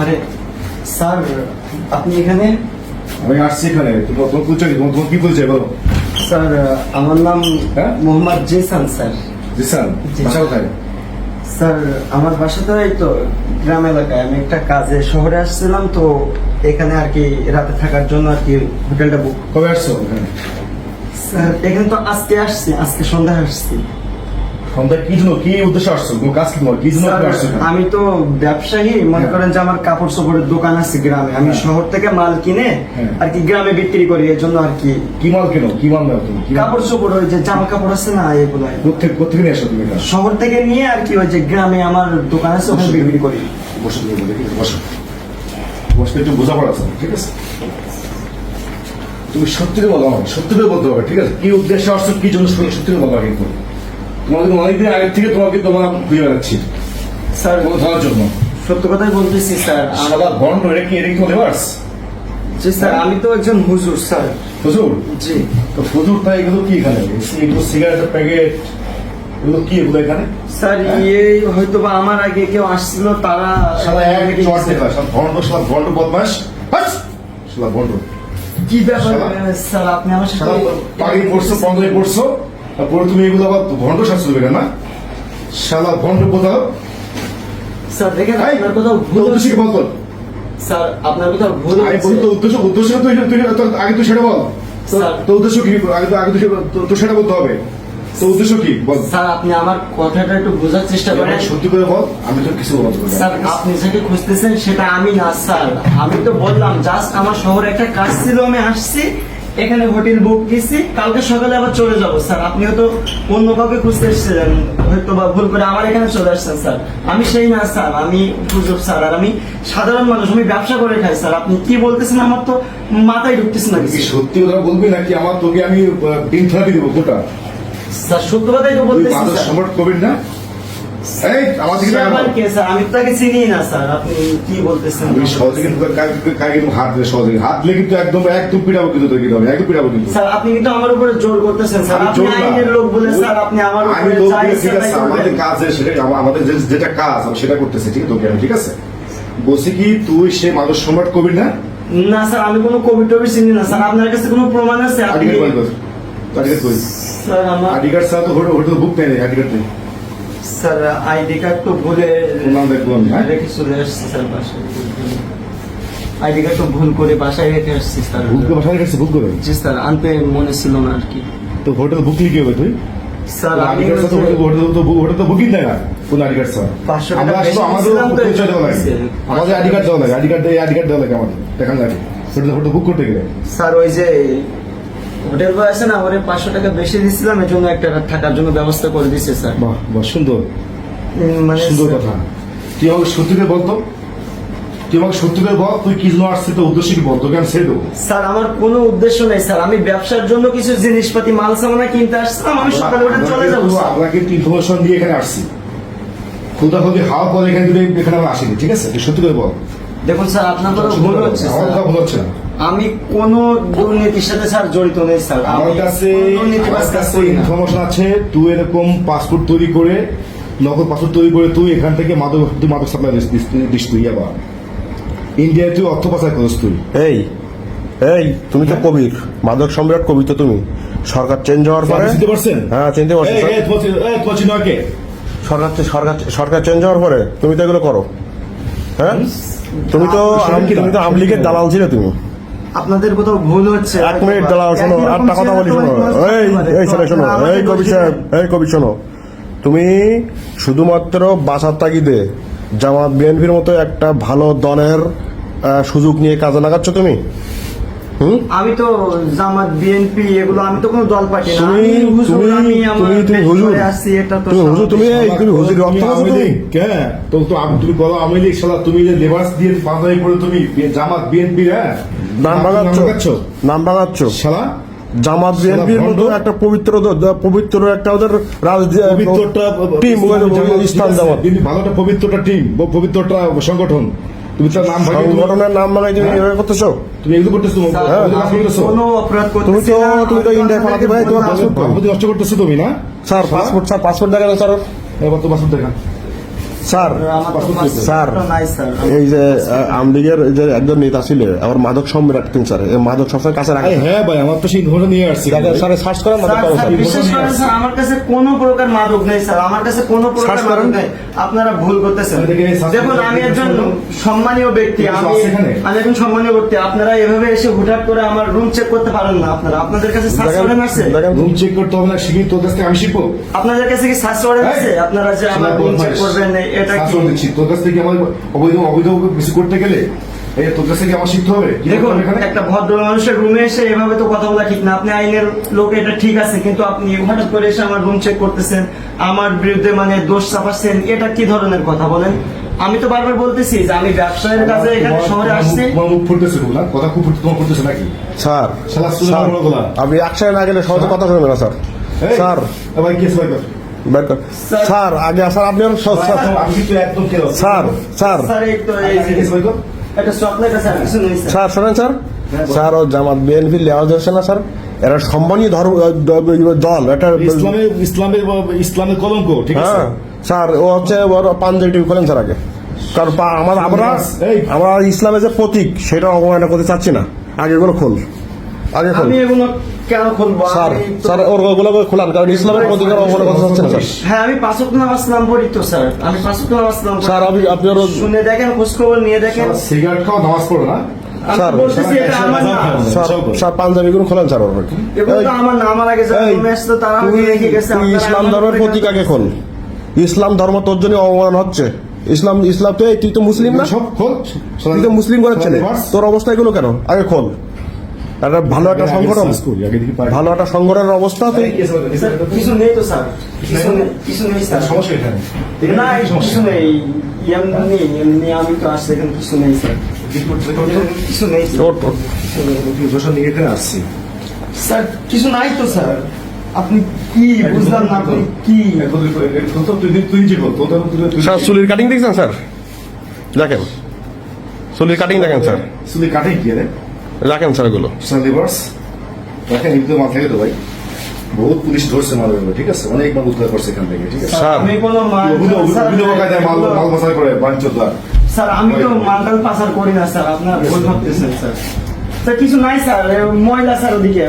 আরে স্যার আপনি এখানে? আমি আসছি এখানে। তোমার তোমার পরিচয় কি? তোমার তোমার কি পরিচয় বলো। স্যার আমার নাম হ্যাঁ? মোহাম্মদ জেসান স্যার। জিসান। বাসা কোথায়? স্যার আমার বাসা তো এই তো গ্রাম এলাকায়। আমি একটা কাজে শহরে আসছিলাম তো এখানে আর কি রাতে থাকার জন্য আর কি হোটেলটা বুক কবে আসছো এখানে? স্যার এখানে তো আজকে আসছি আজকে সন্ধ্যায় আসছি। কি জন্য কি উদ্দেশ্যে আসছো? তোমার কাজ কি তোমার? কি জন্য আসছো আমি তো ব্যবসায়ী মনে হ্যাঁ। করেন যে আমার কাপড় চোপড়ের দোকান আছে গ্রামে। আমি হ্যাঁ। শহর থেকে মাল কিনে হ্যাঁ। আর কি গ্রামে বিক্রি করি এর জন্য আর কি। কি মাল কেন? কি মাল নাও তুমি? কাপড় চোপড় ওই যে জামা কাপড় আছে না এগুলো কোথেকে কোথেকে নিয়ে আসো তুমি এটা? শহর থেকে নিয়ে আর কি ওই যে গ্রামে আমার দোকান আছে ওখানে বিক্রি করি। বসে তুমি বলে বসো। একটু বোঝাপড়া আছে ঠিক আছে? তুমি সত্যি বলো আমাকে সত্যি বলতে হবে ঠিক আছে? কি উদ্দেশ্যে আসছো কি জন্য সত্যি বলো আগে তোমাকে অনেকদিন আগে থেকে তোমাকে তোমার খুঁজে বেড়াচ্ছি। স্যার ধরার জন্য। সত্য কথাই বলতেছি স্যার। আমার- সাদা বন্ড এটা কি এটা কি তোমার লেবার্স জি স্যার আমি তো একজন হুজুর স্যার। হুজুর? জি। তো হুজুর তাই এগুলো কি এখানে? এগুলো সিগারেটের প্যাকেট এগুলো কি এগুলো এখানে? স্যার এই হয়তো বা আমার আগে কেউ আসছিল তারা সাদা এক চট দেখা সাদা ভন্ড সাদা ভন্ড বদমাস ভন্ড কি ব্যাপার স্যার আপনি আমার সাথে পাগড়ি পড়ছো পন্দরে পড়ছো তারপরে তুমি এগুলো আবার ভন্ড শাস্ত্র দেবে না সাদা ভন্ড কোথাও স্যার দেখেন আপনার কোথাও ভুল উদ্দেশ্য বল স্যার আপনার কোথাও ভুল আমি বলি তো উদ্দেশ্য উদ্দেশ্য তুই তুই আগে তুই সেটা বল। স্যার। তোর উদ্দেশ্য কি? আগে তো আগে তো- তো সেটা বলতে হবে। তোর উদ্দেশ্য কি? বল। স্যার আপনি আমার কথাটা একটু বোঝার চেষ্টা করেন। সত্যি করে বল আমি তো কিছু বলতে স্যার আপনি যেটা খুঁজতেছেন সেটা আমি না স্যার। আমি তো বললাম জাস্ট আমার শহরে একটা কাজ ছিল আমি আসছি। এখানে হোটেল বুক দিছি কালকে সকালে আবার চলে যাব স্যার। আপনি হয়তো অন্য কাউকে খুঁজতে এসেছিলেন হয়তো বা ভুল করে আমার এখানে চলে আসছেন স্যার। আমি সেই না স্যার। আমি হুজুর স্যার। আর আমি সাধারণ মানুষ আমি ব্যবসা করে খাই স্যার। আপনি কি বলতেছেন? আমার তো মাথায় ঢুকতেছে না কিছু। কি সত্যি কথা বলবি নাকি? আমার তোকে আমি থেরাপি দেবো কোটা স্যার সত্য কথাই তো বলতেছি সম্রাট কবির না? আমি তাকে চিনি না স্যার। আপনি কি বলতেছেন? আমি সহজে কিন্তু কাকে কাকে কিন্তু হাত দিলে হাত দিলে কিন্তু একদম একদম পিটাবো কিন্তু তোকে কিন্তু একদম পিটাবো কিন্তু। স্যার আপনি কিন্তু আমার উপরে জোর করতেছেন স্যার। আপনি আইনের লোক বলে স্যার আপনি আমার উপরে লোক যা বলে ইচ্ছা ঠিক আছে আমাদের কাজ সেটা আমাদের যেটা কাজ আমি সেটা করতেছি ঠিক আছে ঠিক আছে? বলছি কি তুই সে মানুষ সম্রাট কবির না? না স্যার আমি কোনো কবি টবি চিনি না স্যার। আপনার কাছে কোনো প্রমাণ আছে? আপনি স্যার আমার আডিকার ছাড়া তো হোটেল বুক নেই আডিকার নেই। স্যার আইডি কার্ড তো ভুলে? রেখে চলে আসছি স্যার বাসায়। আইডি কার্ড তো ভুল করে বাসায় রেখে আসছি স্যার। ভুল করে বাসায় গেছে ভুল করে? জি স্যার আনতে মনে ছিল না আর কি। তো হোটেল বুক লিখে হবে তুই? স্যার আমি আডিকার ছাড়া তো হোটেল তো হোটেল তো বুকিং দেয় না কোন আডিকার ছাড়া 500 টাকা আমরা বেশি আমাদের পরিচয় দেওয়া লাগে। আমাদের আইডি কার্ড দেওয়া লাগে আইডি কার্ড আইডি কার্ড দেওয়া লাগে আমাদের দেখান লাগে। হোটেল হোটেল বুক করতে গেলে। স্যার ওই যে হোটেল বয় আছে না ওরে পাঁচশো টাকা বেশি দিচ্ছিলাম এর জন্য একটা থাকার জন্য ব্যবস্থা করে দিচ্ছে স্যার। বাহ বাহ সুন্দর। মানে সুন্দর কথা। তুই আমাকে বলতো? তুই আমাকে বল তুই কি জন্য আসছিস উদ্দেশ্য কি বল ছেড়ে দেবো? স্যার আমার কোনো উদ্দেশ্য নেই স্যার। আমি ব্যবসার জন্য কিছু জিনিসপাতি মাল সামানা কিনতে আসছিলাম আমি সকালে উঠে চলে যাব। আমরা কিন্তু ইনফরমেশন দিয়ে এখানে আসছি। খুদা খুদি হাওয়া পরে এখানে এখানে আমরা আসিনি ঠিক আছে? সত্যি করে বল। দেখুন স্যার আপনার কথা ভুল হচ্ছে আমার কথা ভুল হচ্ছে না। আমি কোনো দুর্নীতির সাথে স্যার জড়িত নেই স্যার। আমার কাছে দুর্নীতিবাজ আমার কাছে ইনফরমেশন আছে তুই এরকম পাসপোর্ট তৈরি করে নকল পাসপোর্ট তৈরি করে তুই এখান থেকে মাদক তুই মাদক সাপ্লাই দিস তুই আবার। ইন্ডিয়ায় তুই অর্থ পাচার করিস তুই। এই এই তুমি তো কবির। মাদক সম্রাট কবি তো তুমি। সরকার চেঞ্জ হওয়ার পরে চিনতে পারছেন? হ্যাঁ চিনতে পারছি। এই, এই, তোমার চিন- এই, তোমার চিনো কে? সরকার সরকার সরকার চেঞ্জ হওয়ার পরে তুমি তো এগুলো করো। হ্যাঁ? তুমি তো তুমি তো আমলিগের দালাল ছিলে তুমি। আপনাদের কোথাও ভুল হচ্ছে এক মিনিট দাঁড়াও শোনো আটটা একটা কথা বলি শোনো। এই শোনো এই ছেলে শোনো এই কবি সাহেব এই কবি শোনো। তুমি শুধুমাত্র বাসার তাগিদে জামাত বিএনপির মতো একটা ভালো দলের সুযোগ নিয়ে কাজে লাগাচ্ছ তুমি? আমি তো জামাত বিএনপি এগুলো আমি তো কোনো দল না। আমি হুজুর আমি আমার তুমি তুমি হুজুর। আসছি এটা তো হুজুর তুমি এই তুমি হুজুর তুমি আওয়ামী লীগ, হ্যাঁ? তো তো আম- তুমি বলো আওয়ামী লীগ শালা, তুমি যে লেবাস দিয়ে পাতায় করে তুমি জামাত বিএনপি হ্যাঁ? নাম ভাগাচ্ছ নাম ভাগাচ্ছ শালা? জামাত বিএনপির। মতো একটা পবিত্র পবিত্র একটা ওদের রাজনীতি পবিত্রটা টিম জামাত কিন্তু ভালো একটা পবিত্রটা টিম পবিত্রটা সংগঠন। তুমি তার নাম তুমি- সংগঠনের নাম ভাগাই তুমি হ্যাঁ। এভাবে করতেছো? তুমি এগুলো করতেছো? হ্যাঁ, করতেছো? তুমি তো- তুমি তো ভাই, তোমার পাসপোর্ট নষ্ট করতেছো তুমি না? স্যার পাসপোর্ট স্যার পাসপোর্ট দেখা স্যার। এবার তো পাসপোর্ট দেখা। স্যার স্যার পাসপোর্ট নাই স্যার। এই যে আমদিগের যে একজন নেতা ছিল আমার মাদক সম্রাট কিং স্যার এই মাদক সবসময় কাছে রাখে হ্যাঁ ভাই আমার তো সেই ইনফরমেশন নিয়ে আসছি। স্যার সার্চ করেন মাদক স্যার, পাবো স্যার, স্যার বিশেষ করে স্যার আমার কাছে কোনো প্রকার মাদক নেই স্যার। আমার কাছে কোনো প্রকার মাদক নেই। আপনারা ভুল করতেছেন। আমি দেখি এই শ্বাস দেখুন আমি একজন সম্মানীয় ব্যক্তি। আমি আমি একজন সম্মানীয় ব্যক্তি। আপনারা এভাবে এসে হুটহাট করে আমার রুম চেক করতে পারেন না আপনারা। আপনাদের কাছে সার্চ করেন আছে? রুম চেক করতে হবে না শিখি তোর কাছ থেকে আমি শিখব। আপনাদের কাছে কি সার্চ করেন আছে? আপনারা যে আমার রুম চেক করবেন এটা কি? দিচ্ছি। তোর কাছ থেকে আমার অবৈধ অবৈধ কিছু করতে গেলে? এই তোর কাছ থেকে আমার শিখতে হবে? দেখুন এখানে? একটা ভদ্র মানুষের রুমে এসে এভাবে তো কথা বলা ঠিক না। আপনি আইনের লোক এটা ঠিক আছে কিন্তু আপনি হঠাৎ করে এসে আমার রুম চেক করতেছেন আমার বিরুদ্ধে মানে দোষ চাপাচ্ছেন এটা কি ধরনের কথা বলেন? আমি তো বারবার বলতেছি যে আমি ব্যবসায়ের কাজে এখানে শহরে আসছি। তোমার মুখ ফুটতেছে খুব কথা খুব তোমার ফুটতেছে নাকি? স্যার আপনি একসাথে না গেলে সহজে কথা শুনবেন না স্যার। স্যার। এ ভাই কেস ভাই কর। বের কর। স্যার। আগে স্যার আপনি স্যার, স্যার, স্যার শোনেন স্যার। হ্যাঁ, স্যার ও জামাত বিএনপি লেওয়া যাচ্ছে না স্যার? এরা সম্মানীয় ধর্ম দল এটা ইসলামের ইসলামের ইসলামের কলঙ্ক ঠিক আছে? হ্যাঁ। স্যার ও হচ্ছে ওর পাঞ্জাবি খোলেন স্যার আগে। কারণ আমার আমরা আমরা ইসলামের যে প্রতীক সেটা অবমাননা করতে চাচ্ছি না। আগে এগুলো খোল। আমি এগুলো কেন খুলবো? স্যার স্যার ওর ওগুলো খোলান কারণ ইসলামের প্রতীকের অবমাননা করতে চাচ্ছি না স্যার। হ্যাঁ আমি পাঁচক নামাজ নাম পড়ি তো স্যার। আমি পাঁচক নামাজ নাম স্যার, আমি- আপনি শুনে দেখেন খোঁজ খবর নিয়ে দেখেন। সিগারেট খাও নামাজ পড়ো না? স্যার, বলতেছি এটা আমার না। স্যার সব করে। খোলেন স্যার ওর আমার না আমার আগে যারা এই, রুমে আসতো তারা রেখে গেছে ইসলাম ধর্মের প্রতীক আগে খোল। ইসলাম ধর্ম তোর জন্য অবমান হচ্ছে। ইসলাম ইসলাম তো তুই তো মুসলিম না? সব খোল। তুই তো মুসলিম ঘরের ছেলে তোর অবস্থা এগুলো কেন? আগে খোল। একটা ভালো একটা সংগঠন। ভালো একটা সংগঠনের অবস্থা স্যার, কিছু নেই তো স্যার। কিছু নেই স্যার। সমস্যা এখানে। না কিছু নেই। এমনি এমনি আমি তো আসছি এখানে কিছু নেই স্যার। কিছু নেই আসছি। স্যার কিছু নাই তো স্যার। আপনি কি বুঝলাম না আপনি কি? তুই যে বল তোর স্যার চুলির কাটিং দেখছেন স্যার? দেখেন। চুলির কাটিং দেখেন স্যার। চুলি কাটিং কি রে? রাখেন স্যার এগুলো লিভার্স মাথায় তো ভাই। বহুত পুলিশ ধরছে মাল ঠিক আছে? অনেকবার উদ্ধার করছে এখান থেকে ঠিক আছে? স্যার। আমি কোনো মাল বিভিন্ন স্যার, কায়দায় মাল মাল পাচার করে বাঞ্চদার স্যার আমি তো মালটাল পাচার করি না স্যার আপনার ভুল ভাবতেছেন স্যার। স্যার কিছু নাই স্যার ময়লা স্যার ওদিকে।